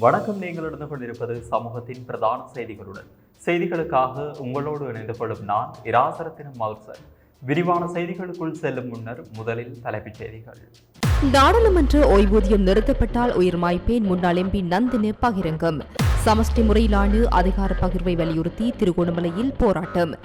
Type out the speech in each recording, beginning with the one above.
வணக்கம். நீங்கள் இருந்து கொண்டிருப்பது சமூகத்தின் பிரதான செய்திகளுடன். செய்திகளுக்காக உங்களோடு இணைந்து கொள்ளும் நான் இராசரத்தின் மவுசன். விரிவான செய்திகளுக்குள் செல்லும் முன்னர் முதலில் தலைப்புச் செய்திகள். நாடாளுமன்ற ஓய்வூதியம் நிறுத்தப்பட்டால் உயிர் மாய்ப்பேன் முன்னாள் எம்பி நந்தினி பகிரங்கம். சமஷ்டி முறையிலான அதிகார பகிர்வை வலியுறுத்தி திருகோணமலையில் போராட்டம்.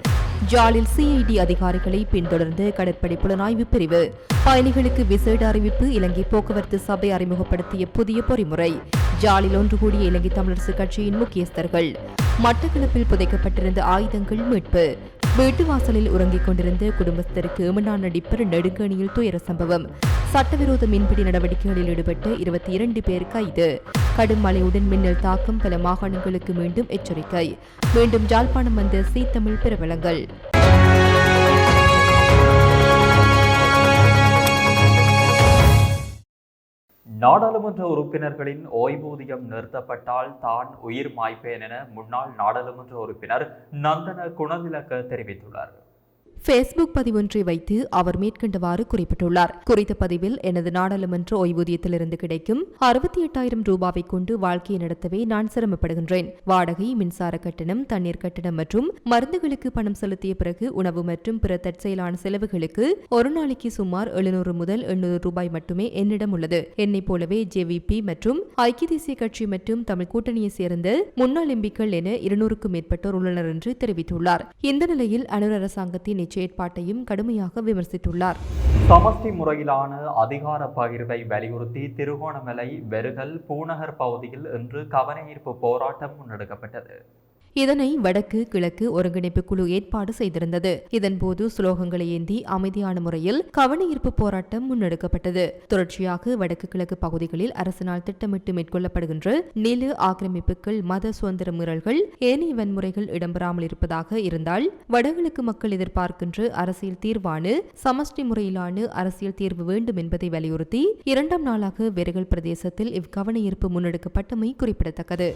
ஜாலில் சிஐடி அதிகாரிகளை பின்தொடர்ந்து கடற்படை புலனாய்வு பிரிவு. பயணிகளுக்கு விசேட அறிவிப்பு இலங்கை போக்குவரத்து சபை அறிமுகப்படுத்திய புதிய பொறிமுறை. ஜாலில் ஒன்று கூடிய இலங்கை தமிழரசு கட்சியின் முக்கியஸ்தர்கள். மட்டக்களப்பில் புதைக்கப்பட்டிருந்த ஆயுதங்கள் மீட்பு. வீட்டு வாசலில் உறங்கிக் கொண்டிருந்த குடும்பஸ்தருக்கு எமனா நடிப்பர் நெடுங்கணியில் துயர சம்பவம். சட்டவிரோத மீன்பிடி நடவடிக்கைகளில் ஈடுபட்ட இருபத்தி இரண்டு பேர் கைது. கடும் மழையுடன் மின்னல் தாக்கம் பல மாகாணங்களுக்கு மீண்டும் எச்சரிக்கை. மீண்டும் ஜாழ்ப்பாணம் வந்த சீத்தமிழ் பிரபலங்கள். நாடாளுமன்ற உறுப்பினர்களின் ஓய்வூதியம் நிறுத்தப்பட்டால் தான் உயிர் மாய்ப்பேன் என முன்னாள் நாடாளுமன்ற உறுப்பினர் நந்தன குணவிலக்க தெரிவித்துள்ளார். ஃபேஸ்புக் பதிவொன்றை வைத்து அவர் மேற்கண்டவாறு குறிப்பிட்டுள்ளார். குறித்த பதிவில் எனது நாடாளுமன்ற ஓய்வூதியத்திலிருந்து கிடைக்கும் அறுபத்தி எட்டாயிரம் ரூபாவை கொண்டு வாழ்க்கையை நடத்தவே நான் சிரமப்படுகின்றேன். வாடகை மின்சார கட்டணம் தண்ணீர் கட்டணம் மற்றும் மருந்துகளுக்கு பணம் செலுத்திய பிறகு உணவு மற்றும் பிற தற்செயலான செலவுகளுக்கு ஒரு நாளைக்கு சுமார் எழுநூறு முதல் எண்ணூறு ரூபாய் மட்டுமே என்னிடம் உள்ளது. என்னைப் போலவே ஜேவிபி மற்றும் ஐக்கிய தேசிய கட்சி மற்றும் தமிழ் கூட்டணியை சேர்ந்த முன்னாள் எம்பிக்கள் என இருநூறுக்கும் மேற்பட்டோர் உள்ளனர் என்று தெரிவித்துள்ளார். இந்த நிலையில் அனுர் அரசாங்கத்தின் செயற்பாட்டையும் கடுமையாக விமர்சித்துள்ளார். சமஷ்டி முறையிலான அதிகார பகிர்வை வலியுறுத்தி திருகோணமலை வெறுகல் பூநகர் பகுதியில் இன்று கவனஈர்ப்பு போராட்டம் முன்னெடுக்கப்பட்டது. இதனை வடக்கு கிழக்கு ஒருங்கிணைப்பு குழு ஏற்பாடு செய்திருந்தது. இதன்போது சுலோகங்களை ஏந்தி அமைதியான முறையில் கவனஈர்ப்பு போராட்டம் முன்னெடுக்கப்பட்டது. தொடர்ச்சியாக வடக்கு கிழக்கு பகுதிகளில் அரசினால் திட்டமிட்டு மேற்கொள்ளப்படுகின்ற நில ஆக்கிரமிப்புகள் மத சுதந்திர மீறல்கள் ஏனைய வன்முறைகள் இடம்பெறாமல் இருப்பதாக இருந்தால் வடகிழக்கு மக்கள் எதிர்பார்க்கின்ற அரசியல் தீர்வான சமஷ்டி முறையிலான அரசியல் தீர்வு வேண்டும் என்பதை வலியுறுத்தி இரண்டாம் நாளாக வெறுகல் பிரதேசத்தில் இவ்வகவனஈர்ப்பு முன்னெடுக்கப்பட்டமை குறிப்பிடத்தக்கது.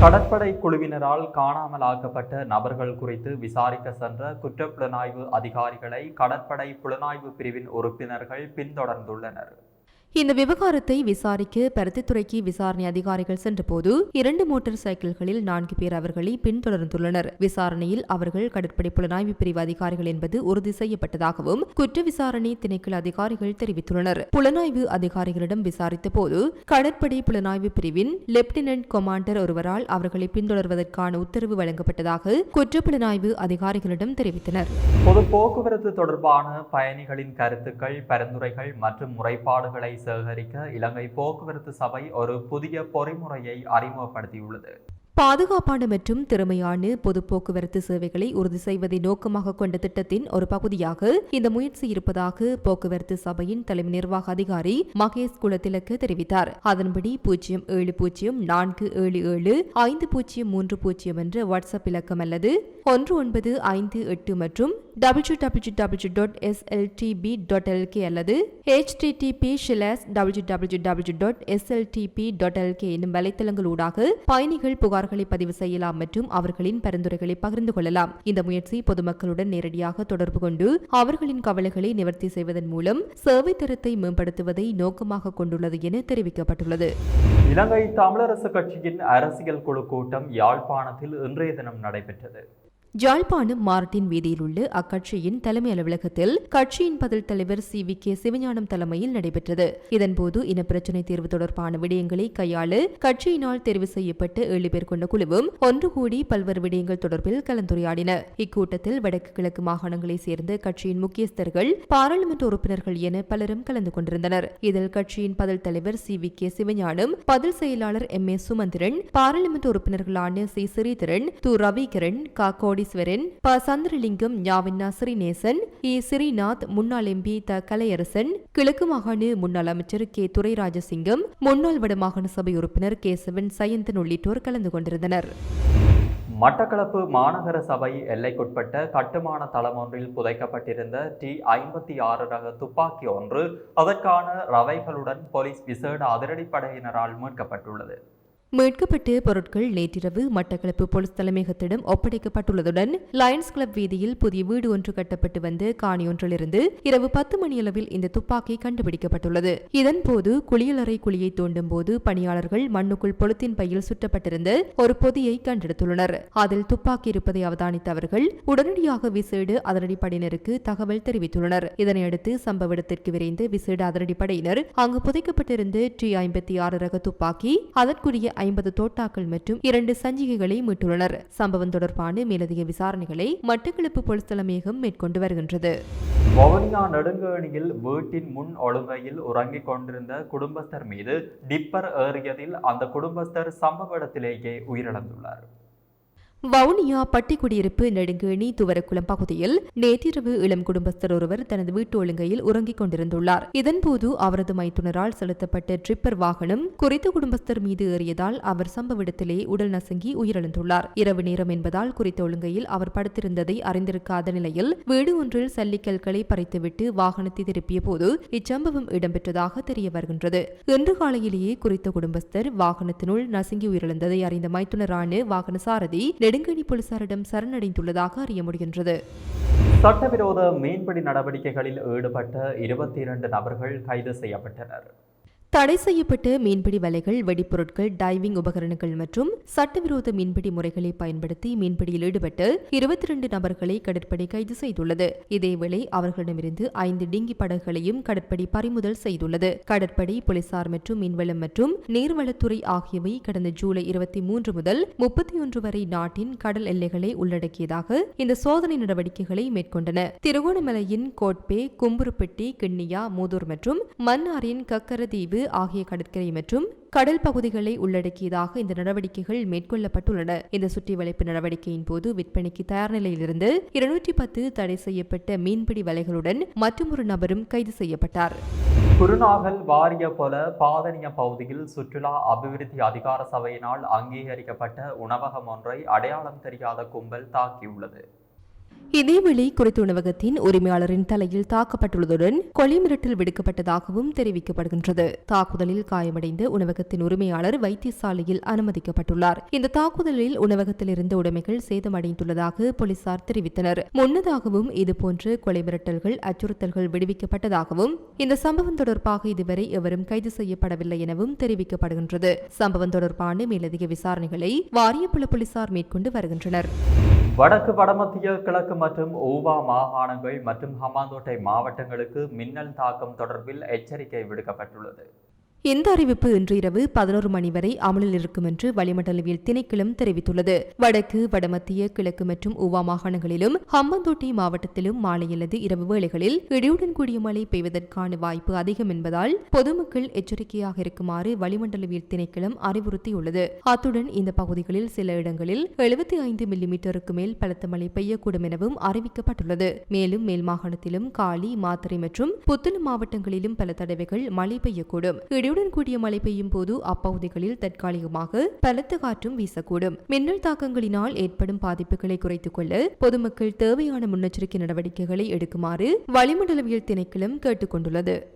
கடற்படை குழுவினரால் காணாமல் ஆக்கப்பட்ட நபர்கள் குறித்து விசாரிக்க சென்ற குற்றப்புலனாய்வு அதிகாரிகளை கடற்படை புலனாய்வு பிரிவின் உறுப்பினர்கள் பின்தொடர்ந்துள்ளனர். இந்த விவகாரத்தை விசாரிக்க பருத்தித்துறைக்கு விசாரணை அதிகாரிகள் சென்றபோது இரண்டு மோட்டார் சைக்கிள்களில் நான்கு பேர் அவர்களை பின்தொடர்ந்துள்ளனர். விசாரணையில் அவர்கள் கடற்படை புலனாய்வு பிரிவு அதிகாரிகள் என்பது உறுதி செய்யப்பட்டதாகவும் குற்ற விசாரணை திணைக்கள அதிகாரிகள் தெரிவித்துள்ளனர். புலனாய்வு அதிகாரிகளிடம் விசாரித்த போது கடற்படை புலனாய்வு பிரிவின் லெப்டினன்ட் கொமாண்டர் ஒருவரால் அவர்களை பின்தொடர்வதற்கான உத்தரவு வழங்கப்பட்டதாக குற்ற புலனாய்வு அதிகாரிகளிடம் தெரிவித்தனர். பொது போக்குவரத்து தொடர்பான பயணிகளின் கருத்துக்கள் பரிந்துரைகள் மற்றும் முறைப்பாடுகளை சேகரிக்க இலங்கை போக்குவரத்து சபை ஒரு புதிய பொறிமுறையை அறிமுகப்படுத்தியுள்ளது. பாதுகாப்பான மற்றும் திறமையான பொது போக்குவரத்து சேவைகளை உறுதி செய்வதை நோக்கமாக கொண்ட திட்டத்தின் ஒரு பகுதியாக இந்த முயற்சி இருப்பதாக போக்குவரத்து சபையின் தலைமை நிர்வாக அதிகாரி மகேஷ் குலத்திலக்கு தெரிவித்தார். அதன்படி பூஜ்ஜியம் ஏழு பூஜ்ஜியம் நான்கு ஏழு ஏழு ஐந்து பூஜ்ஜியம் மூன்று பூஜ்ஜியம் என்ற வாட்ஸ்அப் இலக்கம் அல்லது ஒன்று ஒன்பது ஐந்து எட்டு மற்றும் W W W dot SLTP dot LK அல்லது HTTP slash W W W dot SLTP dot LK என்னும் வலைத்தளங்களூடாக பயணிகள் புகார் புகார்களை பதிவு செய்யலாம் மற்றும் அவர்களின் பரிந்துரைகளை பகிர்ந்து கொள்ளலாம். இந்த முயற்சி பொதுமக்களுடன் நேரடியாக தொடர்பு கொண்டு அவர்களின் கவலைகளை நிவர்த்தி செய்வதன் மூலம் சேவை தரத்தை மேம்படுத்துவதை நோக்கமாக கொண்டுள்ளது என தெரிவிக்கப்பட்டுள்ளது. இலங்கை தமிழரசு கட்சியின் அரசியல் குழு கூட்டம் யாழ்ப்பாணத்தில் இன்றைய தினம் நடைபெற்றது. ஜாழ்ப்பாணம் மார்டின் வீதியில் உள்ள அக்கட்சியின் தலைமை அலுவலகத்தில் கட்சியின் பதில் தலைவர் சி வி கே சிவஞானம் தலைமையில் நடைபெற்றது. இதன்போது இனப்பிரச்சினை தீர்வு தொடர்பான விடயங்களை கையாள கட்சியினால் தெரிவு செய்யப்பட்ட ஏழு பேர் கொண்ட குழுவும் ஒன்று கூடி பல்வேறு விடயங்கள் தொடர்பில் கலந்துரையாடின. இக்கூட்டத்தில் வடக்கு கிழக்கு மாகாணங்களைச் சேர்ந்த கட்சியின் முக்கியஸ்தர்கள் பாராளுமன்ற உறுப்பினர்கள் என பலரும் கலந்து கொண்டிருந்தனர். இதில் கட்சியின் பதில் தலைவர் சி வி கே சிவஞானம் பதில் செயலாளர் எம் ஏ சுமந்திரன் பாராளுமன்ற உறுப்பினர்களான சி சிறீதரன் து ரவிகரன் கா கோடீஸ்வரன் ப. சந்திரலிங்கம் ஞாவின்னா ஸ்ரீநேசன் இ. ஸ்ரீநாத் முன்னாள் எம்பி த. கலையரசன் கிழக்கு மாகாண முன்னாள் அமைச்சர் கே. துரைராஜசிங்கம் முன்னாள் வடமாகாண சபை உறுப்பினர் கேசவன் சயந்தன் உள்ளிட்டோர் கலந்து கொண்டிருந்தனர். மட்டக்களப்பு மாநகர சபை எல்லைக்குட்பட்ட கட்டுமான தளம் ஒன்றில் புதைக்கப்பட்டிருந்த டி. ஐம்பத்தி ஆறு ரக துப்பாக்கி ஒன்று அதற்கான ரவைகளுடன் போலீஸ் விசேட அதிரடிப்படையினரால் மீட்கப்பட்டுள்ளது. மீட்கப்பட்ட பொருட்கள் நேற்றிரவு மட்டக்களப்பு போலீஸ் தலைமையகத்திடம் ஒப்படைக்கப்பட்டுள்ளதுடன் லயன்ஸ் கிளப் வீதியில் புதிய வீடு ஒன்று கட்டப்பட்டு வந்த காணியொன்றிலிருந்து இரவு பத்து மணியளவில் இந்த துப்பாக்கி கண்டுபிடிக்கப்பட்டுள்ளது. இதன்போது குளியலறை குழியை தோண்டும் போது பணியாளர்கள் மண்ணுக்குள் பொழுத்தின் பையில் சுட்டப்பட்டிருந்த ஒரு பொதியை கண்டெடுத்துள்ளனர். அதில் துப்பாக்கி இருப்பதை அவதானித்த அவர்கள் உடனடியாக விசேடு அதிரடிப்படையினருக்கு தகவல் தெரிவித்துள்ளனர். இதனையடுத்து சம்பவ இடத்திற்கு விரைந்து விசேட அதிரடிப்படையினர் அங்கு புதைக்கப்பட்டிருந்த டி ஐம்பத்தி ஆறு ரக துப்பாக்கி அதற்குரிய ஐம்பது தோட்டாக்கள் மற்றும் இரண்டு சஞ்சிகைகளை மீட்டுள்ளனர். சம்பவம் தொடர்பான மேலதிக விசாரணைகளை மட்டக்களப்பு போலீஸ் தலைமையகம் மேற்கொண்டு வருகின்றது. வவுனியா நெடுங்கேணியில் வீட்டின் முன் ஒழுங்கையில் உறங்கிக் கொண்டிருந்த குடும்பஸ்தர் மீது டிப்பர் ஏறியதில் அந்த குடும்பஸ்தர் சம்பவ இடத்திலேயே உயிரிழந்துள்ளார். வவுனியா பட்டிக்குடியிருப்பு நெடுங்கேணி துவரக்குளம் பகுதியில் நேற்றிரவு இளம் குடும்பஸ்தர் ஒருவர் தனது வீட்டு ஒழுங்கையில் உறங்கிக் கொண்டிருந்துள்ளார். இதன்போது அவரது மைத்துனரால் செலுத்தப்பட்ட ட்ரிப்பர் வாகனம் குறித்த குடும்பஸ்தர் மீது ஏறியதால் அவர் சம்பவ இடத்திலே உடல் நசுங்கி உயிரிழந்துள்ளார். இரவு நேரம் என்பதால் குறித்த ஒழுங்கையில் அவர் படுத்திருந்ததை அறிந்திருக்காத நிலையில் வீடு ஒன்றில் சல்லிக்கல்களை பறித்துவிட்டு வாகனத்தை திருப்பிய போது இச்சம்பவம் இடம்பெற்றதாக தெரிய வருகின்றது. இன்று காலையிலேயே குறித்த குடும்பஸ்தர் வாகனத்தினுள் நசுங்கி உயிரிழந்ததை அறிந்த மைத்துனரான வாகன சாரதி நெடுங்கணி போலீசாரிடம் சரணடைந்துள்ளதாக அறிய முடிகின்றது. சட்டவிரோத மீன்பிடி நடவடிக்கைகளில் ஈடுபட்ட இருபத்தி இரண்டு நபர்கள் கைது செய்யப்பட்டனர். தடை செய்யப்பட்ட மீன்பிடி வலைகள் வெடிப்பொருட்கள் டைவிங் உபகரணங்கள் மற்றும் சட்டவிரோத மீன்பிடி முறைகளை பயன்படுத்தி மீன்பிடியில் ஈடுபட்டு இருபத்தி இரண்டு நபர்களை கடற்படை கைது செய்துள்ளது. இதேவேளை அவர்களிடமிருந்து ஐந்து டிங்கி படகுகளையும் கடற்படை பறிமுதல் செய்துள்ளது. கடற்படை போலீசார் மற்றும் மீன்வளம் மற்றும் நீர்வளத்துறை ஆகியவை கடந்த ஜூலை இருபத்தி மூன்று முதல் முப்பத்தி ஒன்று வரை நாட்டின் கடல் எல்லைகளை உள்ளடக்கியதாக இந்த சோதனை நடவடிக்கைகளை மேற்கொண்டன. திருகோணமலையின் கோட்பே கும்புருப்பட்டி கிண்ணியா மூதூர் மற்றும் மன்னாரின் கக்கரதீவு ஆகிய கடற்கரை மற்றும் கடல் பகுதிகளை உள்ளடக்கியதாக இந்த நடவடிக்கைகள் மேற்கொள்ளப்பட்டுள்ளன. இந்த சுற்றி வளைப்பு நடவடிக்கையின் போது விற்பனைக்கு தயார் நிலையிலிருந்து இருநூற்றி பத்து தடை செய்யப்பட்ட மீன்பிடி வலைகளுடன் மற்றொரு நபரும் கைது செய்யப்பட்டார். குருநாகல் வாரிய போல பாதனிய பகுதியில் சுற்றுலா அபிவிருத்தி அதிகார சபையினால் அங்கீகரிக்கப்பட்ட உணவகம் ஒன்றை அடையாளம் தெரியாத கும்பல் தாக்கியுள்ளது. இதேவேளை குறித்த உணவகத்தின் உரிமையாளரின் தலையில் தாக்கப்பட்டுள்ளதுடன் கொலை மிரட்டல் விடுக்கப்பட்டதாகவும் தெரிவிக்கப்படுகின்றது. தாக்குதலில் காயமடைந்த உணவகத்தின் உரிமையாளர் வைத்தியசாலையில் அனுமதிக்கப்பட்டுள்ளார். இந்த தாக்குதலில் உணவகத்தில் இருந்த உடைமைகள் சேதமடைந்துள்ளதாக போலீசார் தெரிவித்தனர். முன்னதாகவும் இதுபோன்று கொலை மிரட்டல்கள் அச்சுறுத்தல்கள் விடுவிக்கப்பட்டதாகவும் இந்த சம்பவம் தொடர்பாக இதுவரை எவரும் கைது செய்யப்படவில்லை எனவும் தெரிவிக்கப்படுகின்றது. சம்பவம் தொடர்பான மேலதிக விசாரணைகளை வாரியப்புல போலீசார் மேற்கொண்டு வருகின்றனர். வடக்கு வடமத்திய கிழக்கு மற்றும் ஊவா மாகாணங்கள் மற்றும் ஹமாந்தோட்டை மாவட்டங்களுக்கு மின்னல் தாக்கம் தொடர்பில் எச்சரிக்கை விடுக்கப்பட்டுள்ளது. இந்த அறிவிப்பு இன்று இரவு பதினோரு மணி வரை அமலில் இருக்கும் என்று வளிமண்டலவியல் திணைக்களம் தெரிவித்துள்ளது. வடக்கு வடமத்திய கிழக்கு மற்றும் உவா மாகாணங்களிலும் ஹம்பந்தோட்டை மாவட்டத்திலும் மாலை அல்லது இரவு வேளைகளில் இடியுடன் கூடிய மழை பெய்வதற்கான வாய்ப்பு அதிகம் என்பதால் பொதுமக்கள் எச்சரிக்கையாக இருக்குமாறு வளிமண்டலவியல் திணைக்களம் அறிவுறுத்தியுள்ளது. அத்துடன் இந்த பகுதிகளில் சில இடங்களில் எழுபத்தி ஐந்து மில்லிமீட்டருக்கு மேல் பலத்த மழை பெய்யக்கூடும் எனவும் அறிவிக்கப்பட்டுள்ளது. மேலும் மேல் மாகாணத்திலும் காலி மாத்தறை மற்றும் புத்தளம் மாவட்டங்களிலும் பல தடவைகள் மழை பெய்யக்கூடும். இடியுடன் கூடிய மழை பெய்யும் போது அப்பகுதிகளில் தற்காலிகமாக பலத்த காற்றும் வீசக்கூடும். மின்னல் தாக்கங்களினால் ஏற்படும் பாதிப்புகளை குறைத்துக் கொள்ள பொதுமக்கள் தேவையான முன்னெச்சரிக்கை நடவடிக்கைகளை எடுக்குமாறு வளிமண்டலவியல் திணைக்களம் கேட்டுக் கொண்டுள்ளது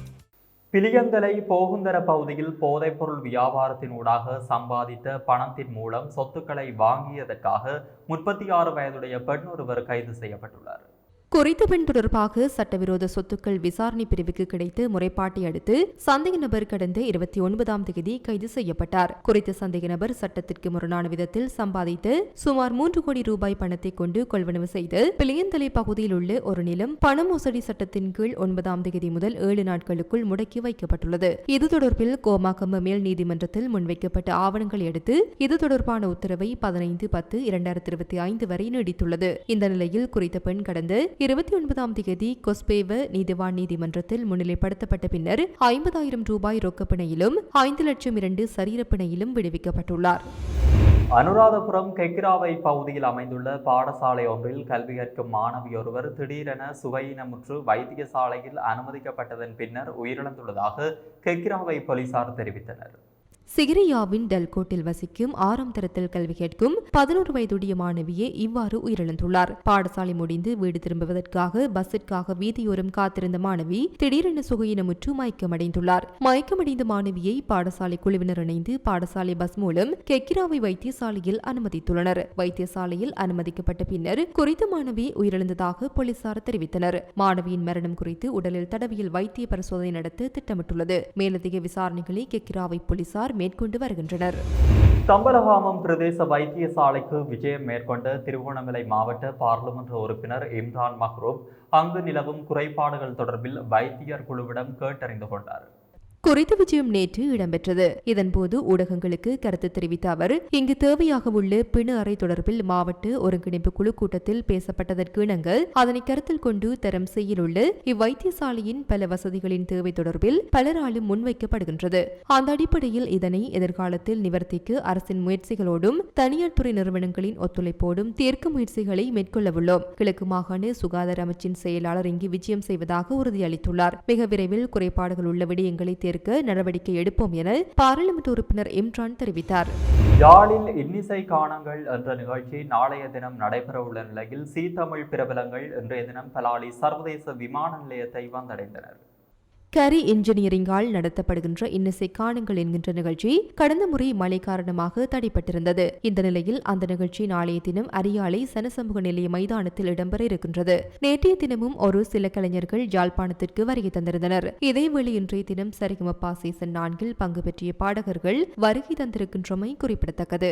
பிலியந்தலை போகுந்தர பகுதியில் போதைப்பொருள் வியாபாரத்தின் ஊடாக சம்பாதித்த பணத்தின் மூலம் சொத்துக்களை வாங்கியதற்காக முப்பத்தி ஆறு வயதுடைய பெண் ஒருவர் கைது செய்யப்பட்டுள்ளார். குறித்த பெண் தொடர்பாக சட்டவிரோத சொத்துக்கள் விசாரணை பிரிவுக்கு கிடைத்த முறைப்பாட்டை அடுத்து சந்தேக நபர் கடந்த இருபத்தி ஒன்பதாம் தேதி கைது செய்யப்பட்டார். குறித்த சந்தேக நபர் சட்டத்திற்கு முரணான விதத்தில் சம்பாதித்து சுமார் மூன்று கோடி ரூபாய் பணத்தை கொண்டு கொள்வனவு செய்து பிளியந்தலை பகுதியில் உள்ள ஒரு நிலம் பண மோசடி சட்டத்தின் கீழ் ஒன்பதாம் தேதி முதல் ஏழு நாட்களுக்குள் முடக்கி வைக்கப்பட்டுள்ளது. இது தொடர்பில் கோமாக்கம்ம மேல் நீதிமன்றத்தில் முன்வைக்கப்பட்ட ஆவணங்களை அடுத்து இது தொடர்பான உத்தரவை பதினைந்து பத்து இரண்டாயிரத்தி இருபத்தி ஐந்து வரை நீடித்துள்ளது. இந்த நிலையில் குறித்த பெண் கடந்த இருபத்தி ஒன்பதாம் தேதி கொஸ்பேவ நீதிவான் நீதிமன்றத்தில் முன்னிலைப்படுத்தப்பட்ட பின்னர் ஐம்பதாயிரம் ரூபாய் ரொக்கப்பிணையிலும் ஐந்து லட்சம் இரண்டு சரீரப்பிணையிலும் விடுவிக்கப்பட்டுள்ளார். அனுராதபுரம் கெக்கிராவை பகுதியில் அமைந்துள்ள பாடசாலை ஒன்றில் கல்வி கற்கும் மாணவியொருவர் திடீரென சுவையினமுற்று வைத்தியசாலையில் அனுமதிக்கப்பட்டதன் பின்னர் உயிரிழந்துள்ளதாக கெக்கிராவை போலீசார் தெரிவித்தனர். சிகிரியாவின் டெல்கோட்டில் வசிக்கும் ஆறாம் தரத்தில் கல்வி கேட்கும் பதினோரு வயதுடைய மாணவியே இவ்வாறு உயிரிழந்துள்ளார். பாடசாலை முடிந்து வீடு திரும்புவதற்காக பஸ்ஸிற்காக வீதியோரம் காத்திருந்த மாணவி திடீரென சுகையினமுற்று மயக்கமடைந்துள்ளார். மயக்கமடைந்த மாணவியை பாடசாலை குழுவினர் இணைந்து பாடசாலை பஸ் மூலம் கெக்கிராவை வைத்தியசாலையில் அனுமதித்துள்ளனர். வைத்தியசாலையில் அனுமதிக்கப்பட்ட பின்னர் குறித்த மாணவி உயிரிழந்ததாக போலீசார் தெரிவித்தனர். மாணவியின் மரணம் குறித்து உடலில் தடவியில் வைத்திய பரிசோதனை நடத்த திட்டமிட்டுள்ளது. மேலதிக விசாரணைகளை கெக்கிராவை போலீசார் மேற்கொண்டு வருகின்றனர். தம்பலகாமம் பிரதேச வைத்தியசாலைக்கு விஜயம் மேற்கொண்ட திருவண்ணாமலை மாவட்ட பாராளுமன்ற உறுப்பினர் இம்ரான் மஹ்ரூப் அங்கு நிலவும் குறைபாடுகள் தொடர்பில் வைத்தியர் குழுவிடம் கேட்டறிந்து கொண்டார். குறித்த விஜயம் நேற்று இடம்பெற்றது. இதன்போது ஊடகங்களுக்கு கருத்து தெரிவித்த அவர் இங்கு தேவையாக உள்ள பிணு அறை தொடர்பில் மாவட்ட ஒருங்கிணைப்பு குழு கூட்டத்தில் பேசப்பட்டதற்கு இணங்க அதனை கருத்தில் கொண்டு தரம் செய்யலுள்ள இவ்வைத்தியசாலையின் பல வசதிகளின் தேவை தொடர்பில் பலராலும் முன்வைக்கப்படுகின்றது. அந்த அடிப்படையில் இதனை எதிர்காலத்தில் நிவர்த்திக்கு அரசின் முயற்சிகளோடும் தனியார் துறை நிறுவனங்களின் ஒத்துழைப்போடும் தீர்க்க முயற்சிகளை மேற்கொள்ளவுள்ளோம். கிழக்கு மாகாண சுகாதார அமைச்சின் செயலாளர் இங்கு விஜயம் செய்வதாக உறுதியளித்துள்ளார். மிக விரைவில் குறைபாடுகள் உள்ள விடயங்களை ஏற்க நடவடிக்கை எடுப்போம் என பாராளுமன்ற உறுப்பினர் இம்ரான் தெரிவித்தார். யாழில் இன்னிசை காணங்கள் என்ற நிகழ்ச்சி நாளைய தினம் நடைபெறவுள்ள நிலையில் சீ தமிழ் பிரபலங்கள் இன்றைய தினம் பலாலி சர்வதேச விமான நிலையத்தை வந்தடைந்தனர். கரி இன்ஜினியரிங்கால் நடத்தப்படுகின்ற இன்னிசை காணுங்கள் என்கின்ற நிகழ்ச்சி கடந்த முறை மழை காரணமாக தடைப்பட்டிருந்தது. இந்த நிலையில் அந்த நிகழ்ச்சி நாளைய தினம் அரியாலை சனசமூக நிலைய மைதானத்தில் இடம்பெற இருக்கின்றது. நேற்றைய தினமும் ஒரு சில கலைஞர்கள் யாழ்ப்பாணத்திற்கு வருகை தந்திருந்தனர். இதேவேளை இன்றைய தினம் சரிகமப்பா சீசன் நான்கில் பங்கு பெற்றிய பாடகர்கள் வருகை தந்திருக்கின்றமை குறிப்பிடத்தக்கது.